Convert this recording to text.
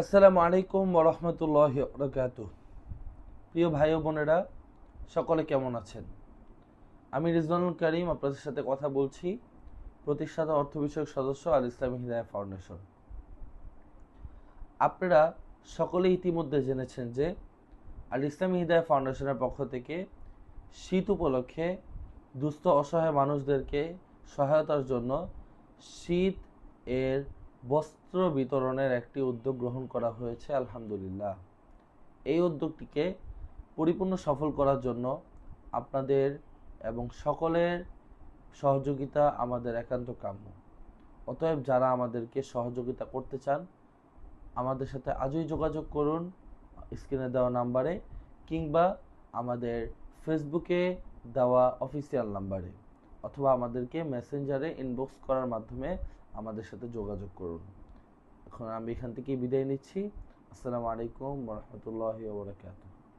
আসসালামু আলাইকুম ওরহমতুল্লাহ বরকাত প্রিয় ভাই বোনেরা, সকলে কেমন আছেন? আমি রিজওয়ানুল করিম, আপনাদের সাথে কথা বলছি প্রতিষ্ঠাতা অর্থ বিষয়ক সদস্য আল ইসলামী হিদায়া ফাউন্ডেশন। আপনারা সকলে ইতিমধ্যে জেনেছেন যে আল ইসলামী হিদায়া ফাউন্ডেশনের পক্ষ থেকে শীত উপলক্ষে দুস্থ অসহায় মানুষদেরকে সহায়তার জন্য শীত এর বস্ত্র বিতরণের একটি উদ্যোগ গ্রহণ করা হয়েছে, আলহামদুলিল্লাহ। এই উদ্যোগটিকে পরিপূর্ণ সফল করার জন্য আপনাদের এবং সকলের সহযোগিতা আমাদের একান্ত কাম্য। অতএব যারা আমাদেরকে সহযোগিতা করতে চান, আমাদের সাথে আজই যোগাযোগ করুন স্ক্রিনে দেওয়া নাম্বারে কিংবা আমাদের ফেসবুকে দেওয়া অফিসিয়াল নাম্বারে। অথবা আমাদেরকে মেসেঞ্জারে ইনবক্স করার মাধ্যমে আমাদের সাথে যোগাযোগ করুন। এখন আমি এখান থেকে বিদায় নিচ্ছি। আসসালামু আলাইকুম রহমতুল্লাহ বরকাত